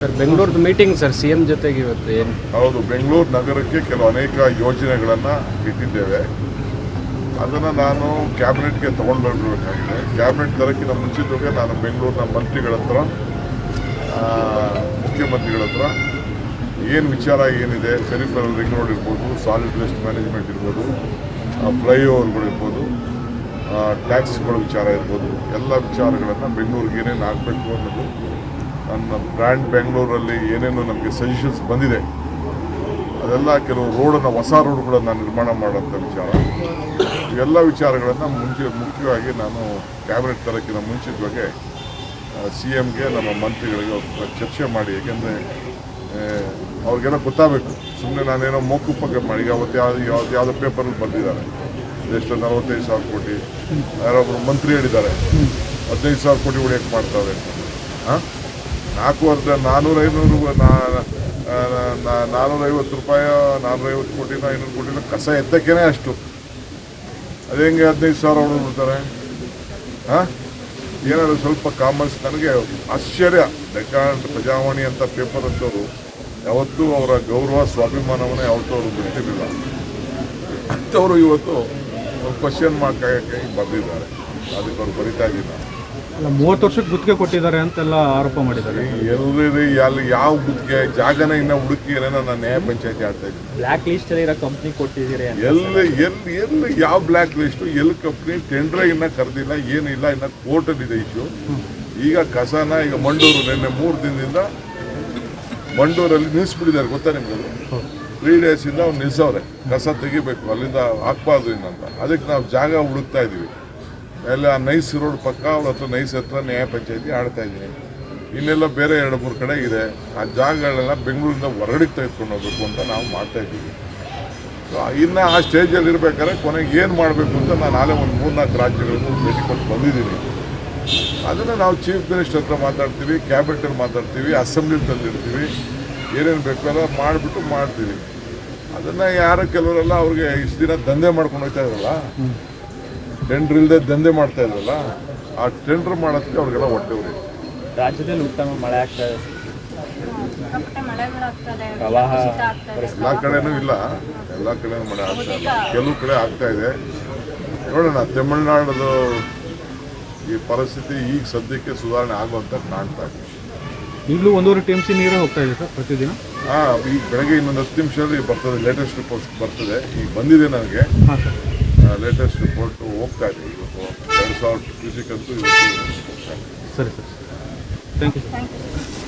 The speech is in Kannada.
Sir meeting sir C M ಜೊತೆಗೆ ಇವತ್ತು ಏನು? ಹೌದು, ಬೆಂಗಳೂರು ನಗರಕ್ಕೆ ಕೆಲವು ಅನೇಕ ಯೋಜನೆಗಳನ್ನು ಇಟ್ಟಿದ್ದೇವೆ ಅದನ್ನು ನಾನು ಕ್ಯಾಬಿನೆಟ್ಗೆ ತೊಗೊಂಡು ಬರಬೇಕಾಗಿದೆ ಕ್ಯಾಬಿನೆಟ್ ದರಕ್ಕಿಂತ ಮುಂಚಿತವಾಗಿ ನಾನು ಬೆಂಗಳೂರಿನ ಮಂತ್ರಿಗಳ ಹತ್ರ ಮುಖ್ಯಮಂತ್ರಿಗಳ ಹತ್ರ ಏನು ವಿಚಾರ ಏನಿದೆ ಪೆರಿಫರಲ್ ರಿಂಗ್ ರೋಡ್ ಇರ್ಬೋದು ಸಾಲಿಡ್ ವೇಸ್ಟ್ ಮ್ಯಾನೇಜ್ಮೆಂಟ್ ಇರ್ಬೋದು ಫ್ಲೈಓವರ್ಗಳು ಇರ್ಬೋದು ಟ್ಯಾಕ್ಸ್ಗಳ ವಿಚಾರ ಇರ್ಬೋದು, ಎಲ್ಲ ವಿಚಾರಗಳನ್ನು ಬೆಂಗಳೂರಿಗೆ ಏನೇನು ಆಗಬೇಕು ಅನ್ನೋದು ನನ್ನ ಬ್ರ್ಯಾಂಡ್ ಬೆಂಗಳೂರಲ್ಲಿ ಏನೇನು ನಮಗೆ ಸಜೆಷನ್ಸ್ ಬಂದಿದೆ. ಅದೆಲ್ಲ ಕೆಲವು ರೋಡನ್ನು ಹೊಸ ರೋಡ್ಗಳನ್ನು ನಿರ್ಮಾಣ ಮಾಡೋಂಥ ವಿಚಾರ. ಎಲ್ಲ ವಿಚಾರಗಳನ್ನು ಮುಂಚೆ ಮುಖ್ಯವಾಗಿ ನಾನು ಕ್ಯಾಬಿನೆಟ್ ತರಕ್ಕಿಂತ ಬಗ್ಗೆ ಸಿ ಎಮ್ಗೆ ನಮ್ಮ ಮಂತ್ರಿಗಳಿಗೆ ಚರ್ಚೆ ಮಾಡಿ. ಏಕೆಂದರೆ ಅವ್ರಿಗೆಲ್ಲ ಗೊತ್ತಾಗಬೇಕು. ಸುಮ್ಮನೆ ನಾನೇನೋ ಮೋಕುಪಕ್ಕೆ ಮಾಡಿ. ಅವತ್ತು ಯಾವ್ದು ಯಾವ್ದು ಯಾವುದೋ ಪೇಪರಲ್ಲಿ ಬರೆದಿದ್ದಾರೆ. ಎಷ್ಟು ನಲವತ್ತೈದು ಸಾವಿರ ಕೋಟಿ. ಯಾರೊಬ್ಬರು ಮಂತ್ರಿ ಹೇಳಿದ್ದಾರೆ. ಹದಿನೈದು ಸಾವಿರ ಕೋಟಿ ಉಳಿಯೋಕ್ಕೆ ಮಾಡ್ತಾರೆ ಹಾಂ ನಾಲ್ಕು ವರ್ಷ ನಾನ್ನೂರ ಐನೂರು ನಾನ್ನೂರೈವತ್ತು ರೂಪಾಯಿ ನಾನ್ನೂರೈವತ್ತು ಕೋಟಿನ ಐನೂರು ಕೋಟಿನ ಕಸ ಎತ್ತಕ್ಕೇನೆ ಅಷ್ಟು. ಅದು ಹೆಂಗೆ ಹದಿನೈದು ಸಾವಿರ ಬಿಡ್ತಾರೆ? ಹಾಂ? ಏನಾದ್ರು ಸ್ವಲ್ಪ ಕಾಮನ್ಸ್ ನನಗೆ ಆಶ್ಚರ್ಯ. ಡೆಕಾಂಡ್ ಪ್ರಜಾವಾಣಿ ಅಂತ ಪೇಪರ್ ಅಂತವರು ಯಾವತ್ತೂ ಅವರ ಗೌರವ, ಸ್ವಾಭಿಮಾನವನ್ನೇ ಯಾವತ್ತೂ ಅವರು ಬಿಟ್ಟಿರಲಿಲ್ಲ ಅಂಥವರು ಇವತ್ತು ಕ್ವಶನ್ ಮಾರ್ಕ್ ಬರೆದಿದ್ದಾರೆ ಅದಕ್ಕೆ ಅವ್ರು ಬರಿತಾ ಇದ್ದೀನಿ ಮೂವತ್ತು ವರ್ಷಕ್ಕೆ ಗುತ್ತಿಗೆ ಕೊಟ್ಟಿದ್ದಾರೆ ಅಂತೆಲ್ಲ ಆರೋಪ ಮಾಡಿದ್ದಾರೆ. ಎಲ್ಲರಿ ಅಲ್ಲಿ ಯಾವ ಗುತ್ತಿಗೆ ಜಾಗನ ಇನ್ನ ಹುಡುಕಿ ಏನೇನೋ ನಾನು ನ್ಯಾಯ ಪಂಚಾಯತಿ ಆಡ್ತಾ ಇದ್ದೀನಿ ಬ್ಲ್ಯಾಕ್ ಲಿಸ್ಟ್ ಇರೋ ಕಂಪ್ನಿ ಕೊಟ್ಟಿದ್ದೀರಿ ಅಂತ ಎಲ್ಲಿ ಎಲ್ಲಿ ಎಲ್ಲಿ ಯಾವ ಬ್ಲ್ಯಾಕ್ ಲಿಸ್ಟ್ ಎಲ್ಲಿ ಕಂಪ್ನಿ ಟೆಂಡರ್ ಇನ್ನ ಕರೆದಿಲ್ಲ ಏನಿಲ್ಲ ಇನ್ನ ಕೋರ್ಟಲ್ಲಿ ಇದೆ ಇಶ್ಯೂ ಈಗ ಕಸನ ಈಗ ಮಂಡೂರು ನಿನ್ನೆ ಮೂರು ದಿನದಿಂದ ಮಂಡೂರಲ್ಲಿ ನಿಲ್ಲಿಸ್ಬಿಟ್ಟಿದ್ದಾರೆ ಗೊತ್ತಾ ನಿಮ್ಗೆ ತ್ರೀ ಡೇಸಿಂದ ಅವ್ರು ನಿಲ್ಸವ್ರೆ. ಕಸ ತೆಗಿಬೇಕು ಅಲ್ಲಿಂದ ಹಾಕ್ಬಾರ್ದು ಇನ್ನಂತ ಅದಕ್ಕೆ ನಾವು ಜಾಗ ಹುಡುಕ್ತಾ ಇದೀವಿ. ಎಲ್ಲ ನೈಸ್ ರೋಡ್ ಪಕ್ಕ ಅವ್ರ ಹತ್ರ ನೈಸ್ ಹತ್ರ ನ್ಯಾಯ ಪಂಚಾಯತಿ ಆಡ್ತಾ ಇದ್ದೀನಿ. ಇನ್ನೆಲ್ಲ ಬೇರೆ ಎರಡು ಮೂರು ಕಡೆ ಇದೆ. ಆ ಜಾಗಗಳನ್ನ ಬೆಂಗಳೂರಿಂದ ಹೊರಗಡೆಗೆ ತೆಗೆದುಕೊಂಡು ಹೋಗ್ಬೇಕು ಅಂತ ನಾವು ಮಾಡ್ತಾ ಇದ್ದೀವಿ. ಇನ್ನು ಆ ಸ್ಟೇಜಲ್ಲಿ ಇರಬೇಕಾದ್ರೆ ಕೊನೆಗೆ ಏನು ಮಾಡಬೇಕು ಅಂತ ನಾನು ನಾಳೆ ಒಂದು ಮೂರ್ನಾಲ್ಕು ರಾಜ್ಯಗಳನ್ನು ಭೇಟಿ ಕೊಟ್ಟು ಬಂದಿದ್ದೀನಿ. ಅದನ್ನು ನಾವು ಚೀಫ್ ಮಿನಿಸ್ಟರ್ ಹತ್ರ ಮಾತಾಡ್ತೀವಿ ಕ್ಯಾಬಿನೆಟಲ್ಲಿ ಮಾತಾಡ್ತೀವಿ ಅಸೆಂಬ್ಲಿ ತಂದಿರ್ತೀವಿ. ಏನೇನು ಬೇಕು ಅಲ್ಲ ಮಾಡಿಬಿಟ್ಟು ಮಾಡ್ತೀವಿ. ಅದನ್ನು ಯಾರು ಕೆಲವರೆಲ್ಲ ಅವ್ರಿಗೆ ಇಷ್ಟು ದಿನ ದಂಧೆ ಮಾಡ್ಕೊಂಡು ಹೋಗ್ತಾ ಇದ್ರಲ್ಲ ಟೆಂಡ್ರ್ ಇಲ್ಲದೆ ದಂಧೆ ಮಾಡ್ತಾ ಇದ್ರಲ್ಲ ಆ ಟೆಂಡ್ರ್ ಮಾಡೋದಕ್ಕೆ ಅವ್ರಿಗೆಲ್ಲ ಹೊಟ್ಟೆ ಉರಿ. ರಾಜ್ಯದಲ್ಲಿ ಉತ್ತಮ ಮಳೆ ಆಗ್ತಾ ಇದೆ. ಪ್ರವಾಹ ಆಗ್ತದೆ ಎಲ್ಲ ಕಡೆನೂ ಇಲ್ಲ. ಎಲ್ಲ ಕಡೆನೂ ಮಳೆ ಆಗ್ತಾ ಇಲ್ಲ ಕೆಲವು ಕಡೆ ಆಗ್ತಾ ಇದೆ. ನೋಡೋಣ ತಮಿಳ್ನಾಡದು ಈ ಪರಿಸ್ಥಿತಿ ಈಗ ಸದ್ಯಕ್ಕೆ ಸುಧಾರಣೆ ಆಗುವಂತ ಕಾಣ್ತಾ ಇದೆ. ಈಗಲೂ ಒಂದೂವರೆ ಟಿ ಎಂ ಸಿ ನೀರೇ ಹೋಗ್ತಾ ಇದೆ ಸರ್ ಪ್ರತಿದಿನ? ಹಾಂ ಈಗ ಬೆಳಗ್ಗೆ ಇನ್ನೊಂದು ಹತ್ತು ನಿಮಿಷದಲ್ಲಿ ಬರ್ತದೆ ಲೇಟೆಸ್ಟ್ ರಿಪೋರ್ಟ್ ಬರ್ತದೆ. ಈಗ ಬಂದಿದೆ ನನಗೆ ಹಾಂ ಸರ್. ಲೇಟೆಸ್ಟ್ ರಿಪೋರ್ಟು ಹೋಗ್ತಾ ಇದೆ ಇವತ್ತು ಎರಡು ಸಾವಿರ ಕ್ಯೂಸಿಕ್ ಅಂತೂ ಇವತ್ತು ಹೋಗ್ತಾ ಇದೆ ಸರಿ sir thank you sir thank you